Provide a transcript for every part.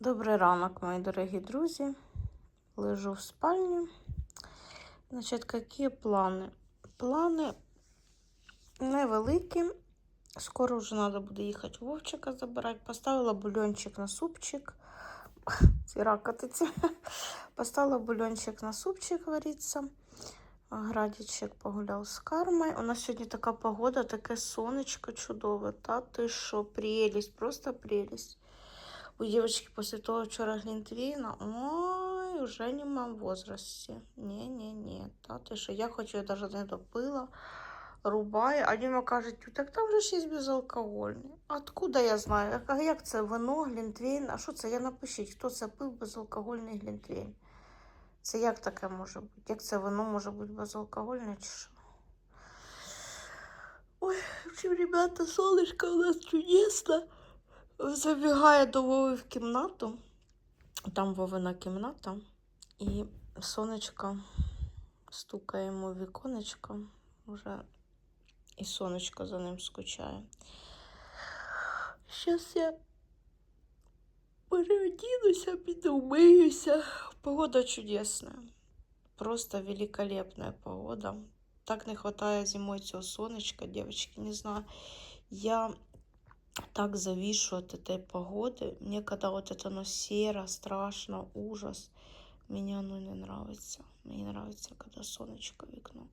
Добрий ранок, мої дорогі друзі. Лежу в спальні. Значить, які плани? Плани невеликі. Скоро вже треба буде їхати Вовчика забирати. Поставила бульончик на супчик. Ці ракотиці. Поставила бульончик на супчик вариться. Градічек погуляв з кармою. У нас сьогодні така погода, таке сонечко чудове. Та ти що, прелість, просто прелість. У девочки после того вчера глинтвейна, ой, уже не в моем возрасте. Не-не-не, та ти що, я хоч я даже не допила, рубаю, а Діма каже, так там же ж є безалкогольний. Откуда я знаю? Кажу, як це вино, глінтвейн? А що це? Я напишіть, хто це пив безалкогольний глінтвейн? Це як таке може бути? Як це вино може бути безалкогольне чи що? Ой, в общем, ребята, солнышко у нас чудесно. Забігає до Вови в кімнату. Там Вовина кімната. І сонечко стукає йому в віконечко. Вже і сонечко за ним скучає. Щас я переодінуся, піду вмиюся. Погода чудесна. Просто великолепная погода. Так не хватає зимой цього сонечка, девочки, не знаю. Я так завишу от этой погоды. Мне когда вот это оно серо, страшно, ужас, мне оно не нравится. Мені нравится, когда сонечко в вікно.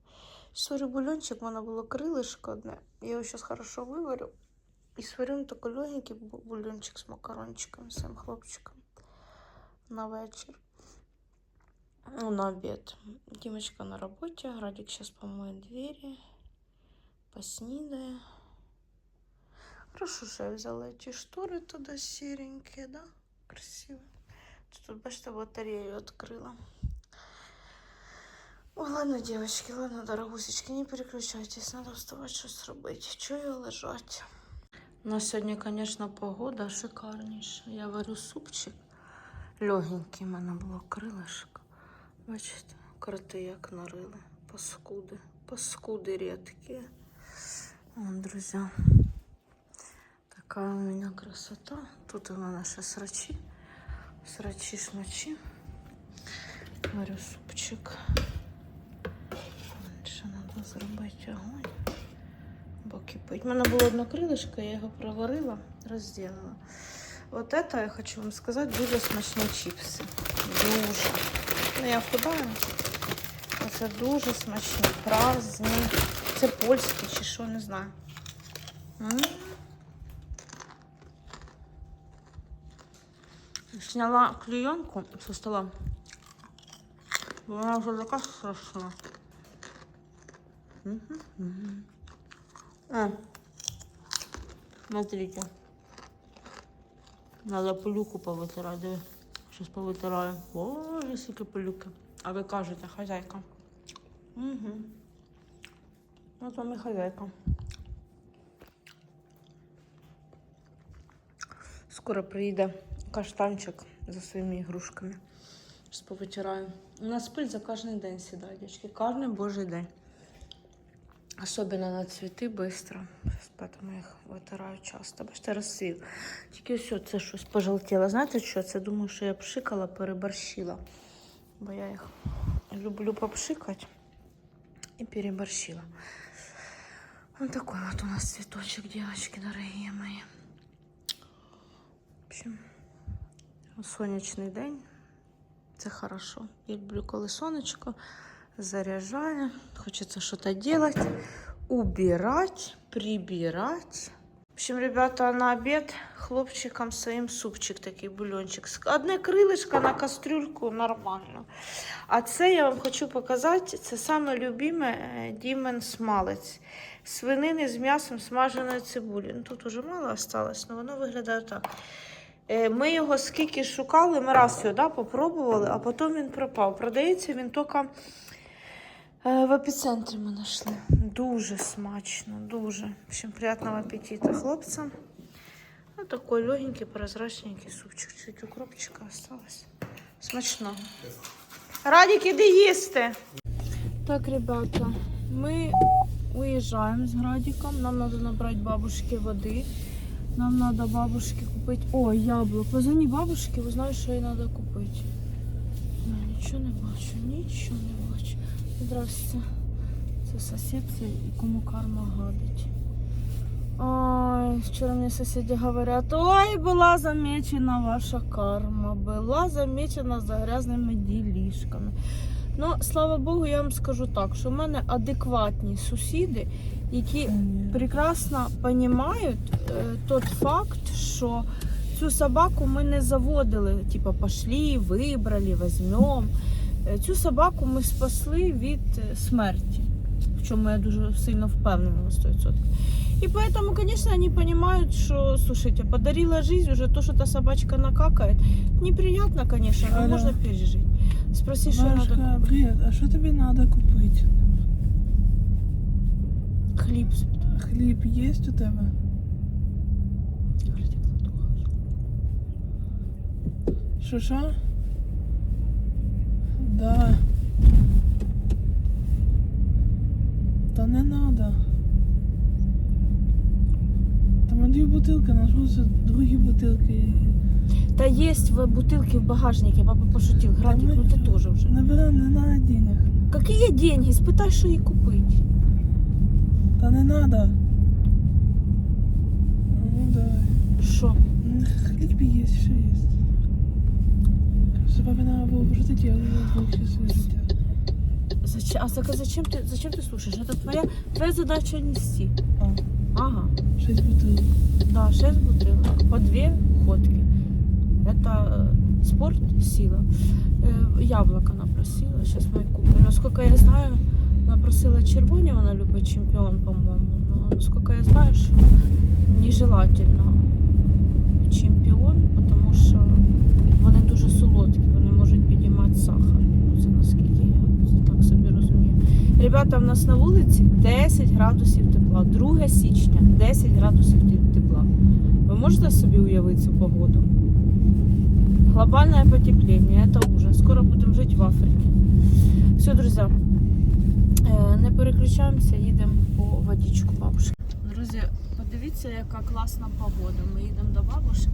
Сварю бульончик, в мене було крилишко одне. Я його зараз хорошо виварю. І сварю такий легенький бу- бульончик з макарончиком, з цим хлопчиком на вечір. Ну, на обід. Дімочка на роботі, Градик зараз помоє двері, поснідає. Хорошо, що я взяла ті штори туди сіренькі, да? Красиво. Тут, бачите, батарею відкрила. Ой, ладно, девочки, ладно, дорогусечки, не переключайтесь, надо вставати щось робити. Чого лежать? У нас сьогодні, звісно, погода шикарніша. Я варю супчик. Легенький в мене було крилишко. Бачите, кроти як нарили. Паскуди. Паскуди рідкі. Друзі. Такая у меня красота. Тут у мене ще срачі. Срачі шмачі. Варю супчик. Ще треба зробити огонь. Бо кипить. У мене було одно крилишко, я його проварила, розділила. От это я хочу вам сказати, дуже смачні чіпси. Дуже. Ну, я худаю. Це дуже смачні, праздні. Це польські чи що, не знаю. М. Сняла клеенку со стола. Она уже такая страшна. Мгм, мгм. А, смотрите. Надо пилюку повитирати. Диви. Щас повитираю. Боже, скільки пилюки. А ви кажете, хазяйка. Угу. От вам і хазяйка. Скоро приїде каштанчик за своїми ігрушками. Щас повитираю. У нас пиль за кожен день сідає, дівчатки. Кожен божий день. Особенно на цвіти швидко. Поэтому я їх витираю часто. Бачите, розсвів. Тільки все, це щось пожовтіло. Знаєте що? Це думаю, що я пшикала, переборщила. Бо я їх люблю попшикати і переборщила. Вот такой вот у нас цветочек, девочки, дорогие мои. В общем, сонячний день. Це хорошо. Я люблю, коли сонечко заряджає. Хочеться щось робити, убирати, прибирати. В общем, ребята, на обід хлопчикам своїм супчик такий бульончик. Одне крилишко на кастрюльку нормально. А це я вам хочу показати, це саме любиме е, Дімен смалець. Свинини з м'ясом смаженої цибулі. Ну, тут уже мало осталось, але воно виглядає так. Е, Ми його скільки шукали, ми раз його да, попробували, а потім він пропав. Продається він тільки е, в епіцентрі ми знайшли. Дуже смачно, дуже. В общем, приятного аппетита хлопцям. Ну, такой легенький, прозрачненький супчик. Чуть укропчика осталось. Смачно. Радік, іди їсти. Так, ребята, ми уїжджаємо з Градиком. Нам треба набрати бабушки води. Нам надо бабушке купить. О, яблук. Позвони бабушке, узнай, що їй треба купити. Ну, нічого не бачу, нічого не бачу. Здравствуйте. Це сусідці і кому карма гадить. Ой, вчора мені сусіди говорять, ой, була замечена ваша карма, була замечена за грязними ділішками. Ну, слава Богу, я вам скажу так, що в мене адекватні сусіди, які прекрасно розуміють е, тот факт, що цю собаку ми не заводили, типу, пошли, вибрали, візьмемо. Е, Цю собаку ми спасли від е, смерті, в чому я дуже сильно впевнена на 100%. И поэтому, конечно, они понимают, что, слушайте, подарила жизнь уже то, что та собачка накакает. Неприятно, конечно, но Алло. можно пережить. Спроси, что надо. Привет, а що тобі треба купити? Хлеб. Хліб є у тебе? Що що? Да. Та не надо. Там дві бутилки, на що це другі бутилки? Да есть в бутылке в багажнике, папа пошутил. Градик, ну ты тоже уже. Не бере, не надо денег. Какие деньги? Спытай, что ей купить. Та не надо. Ну давай. Что? М, Хліб є, що є. Що папі треба було пожити, але я вивчив своє життя. Зачем? А зак- зачем ты, зачем ты слушаешь? Это твоя, твоя задача нести. А, Ага. шість бутилок. Да, 6 бутылок, по 2 ходки. Это э, спорт, сила. Э, яблоко она просила, сейчас мы купим. Насколько я знаю, она просила червоні, вона любить чемпіон, по-моєму. Но насколько я знаю, що нежелательно чемпіон, тому що вони дуже солодкі, вони можуть підіймати сахар. Ну, Це наскільки я так собі розумію. Ребята, в нас на вулиці 10 градусів тепла. 2 січня, 10 градусів тепла. Ви можете собі уявити цю погоду? Глобальное потепление, это ужас. Скоро будемо жити в Африці. Все, друзі, е, не переключаємося, їдемо по водичку бабушки. Друзі, подивіться, яка класна погода. Ми їдемо до бабушки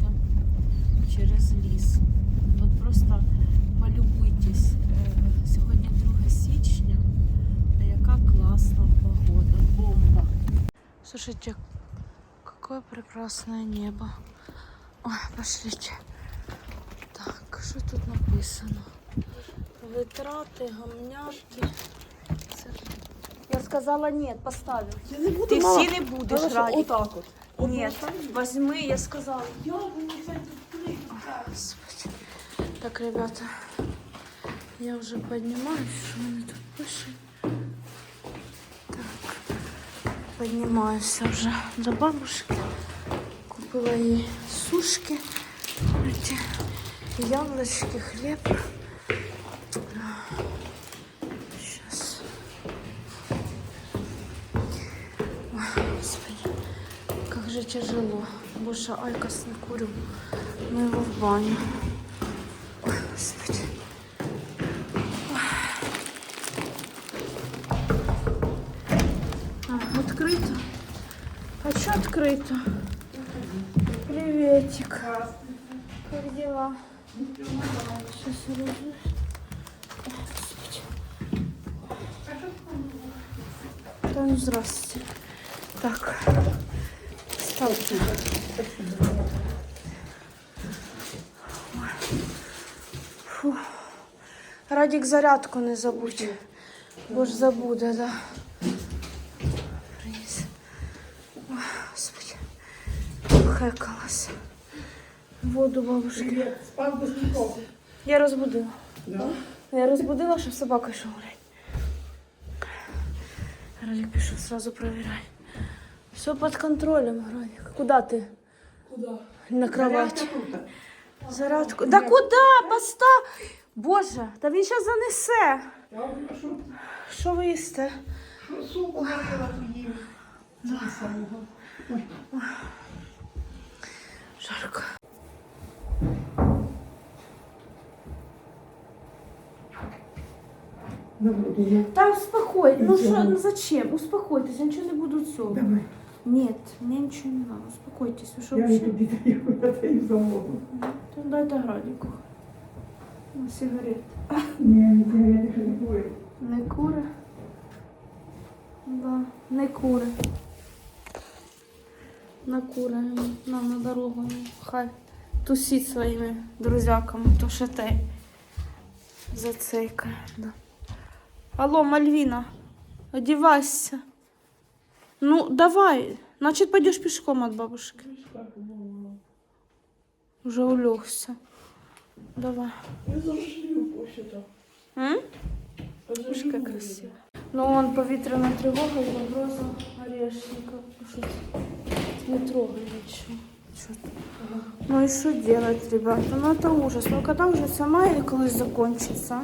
через ліс. От просто полюбуйтесь. Е, Сьогодні 2 січня, а яка класна погода. Бомба. Слушайте, какое прекрасное небо. Ой, пошлите. Так, що тут написано? Витрати, гамняти. Це... Я сказала ні, поставив. Я не буду, Ти всі не будеш раді. Отак от. Ні, возьми, я сказала. Я буду це відкрити. Господи. Так, ребята, я уже поднимаюсь, что мне тут пишет. Так, поднимаюсь уже до бабушки. Купила ей сушки, эти яблочки, хлеб. Тяжело. Больше айкос не курю. Ну его в баню. А, открыто. А что открыто? Приветик. Как дела? Сейчас Господи. Да ну здравствуйте. Фу. Радік зарядку не забудь. Бо ж забуде, да. Приніс. Ой, Господи. Хекалась. Воду бабушки. Спав без нікого. Я розбудила. Да? Я розбудила, щоб собака йшов гулять. Радік пішов, сразу перевіряй. Все під контролем, Радік. Куди ти? Куди? На кровать. Зарядку. Да куди? Постав. Боже, та він зараз занесе. Я що? Ви їсте? Що суп варила їм? Самого. Жарко. Та успокой. Ну що, ну зачем? Успокойтесь, я нічого не буду цього. Давай. Нет, мне ничего не надо, успокойтесь. Что Я не вообще? тобі даю, я даю замову. То дайте градику. На сигарет. Ні, ні, я не курю. Не кури. Да, не кури. На кури. Нам на дорогу. Хай тусіть своїми друзяками, то ще те зацейкає. Да. Алло, Мальвіна, одівайся. Ну, давай. Значит, пойдешь пешком от бабушки. Уже улегся. Давай. Я зажив посчитав. М? Боже, как красиво. Ну, он повітряна тривога і загроза орешника. Ну, Що це? Не трогай нічого. Що ти? Ну и что делать, ребята? Ну это ужас. Ну когда уже сама или колись закончится?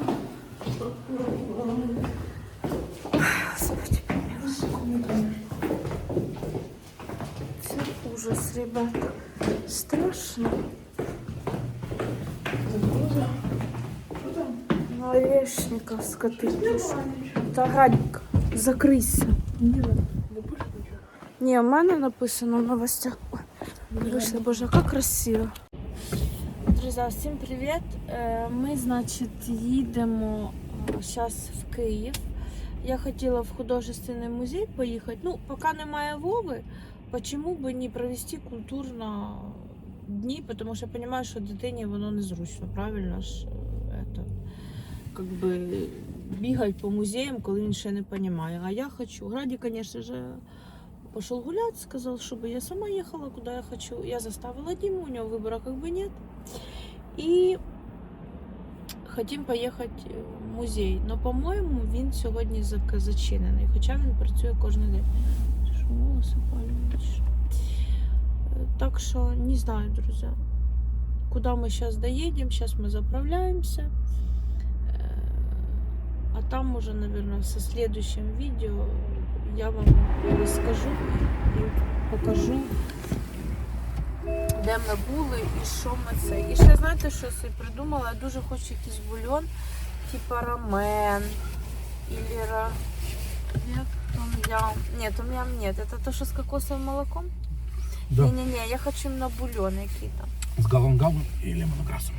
Ужас, ребята. Страшно. Ну, орешника скоты. Та Градик, закрийся. Ні, в мене написано в новостях. Вийшли, боже, як красиво. Друзі, всім привіт. Е, Ми, значить, їдемо зараз в Київ. Я хотіла в художественний музей поїхати. Ну, поки немає Вови, чому б не провести культурно дні, тому що я розумію, що дитині воно незручно, правильно ж е, это, как би, бігати по музеям, коли він ще не розуміє. А я хочу. Граді, звісно ж, пошел гулять, сказал, чтобы я сама ехала, куда я хочу. Я заставила Диму, у него выбора как бы нет. И хотим поїхати в музей. Но, по-моєму, він сьогодні зак- зачинений, хоча він працює кожен день. Що волоси палюють? Е, Так що не знаю, друзья. Куда мы сейчас доедем, сейчас мы заправляемся. Э, А там уже, наверное, со следующим видео я вам розкажу і покажу, де ми були і що ми це. І ще знаєте, що я собі придумала? Я дуже хочу якийсь бульон, типа рамен, или ра... Як? Том-ям. Ні, том-ям нет. Это то, що з кокосовим молоком? Да. Не-не-не, я хочу именно бульон який-то. С галангавом и лемонграссом.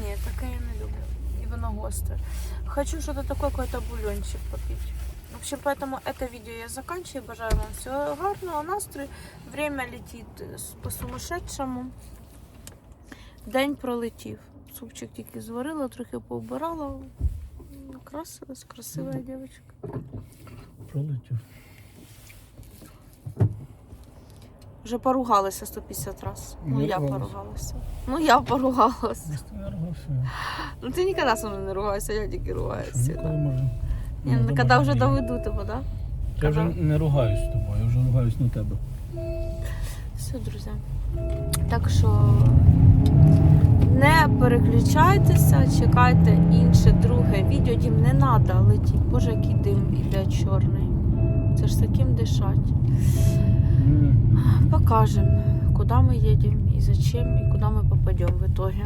Ні, таке я не люблю. І воно гостре. Хочу что-то такое, какой-то бульончик попить. В общем, поэтому это видео я заканчиваю. Бажаю вам всего гарного настрою. Время летит с- по-сумасшедшему. День пролетів. Супчик тільки зварила, трохи поубирала. Красилась, красива дівчинка. Пролетів. Вже поругалася 150 разів. Ну, я поругалася. Ну, я поругалася. Ну, ти ніколи со мною не ругаєшся, я тільки ругаюся. Ніколи. Ні, ну, коли вже доведу тебе, да? Я вже не ругаюсь з тобою, я вже ругаюсь на тебе. Все, друзі. Так що не переключайтеся, чекайте інше друге відео. Дім не треба летіти. Боже, який дим іде чорний. Це ж таким дишать. Покажемо, куди ми їдемо і зачем, і куди ми попадемо в итоге.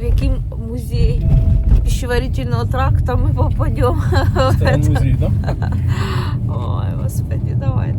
В який музей пищеварительного тракта ми попадемо. В музей, так? Ой, господи, давайте.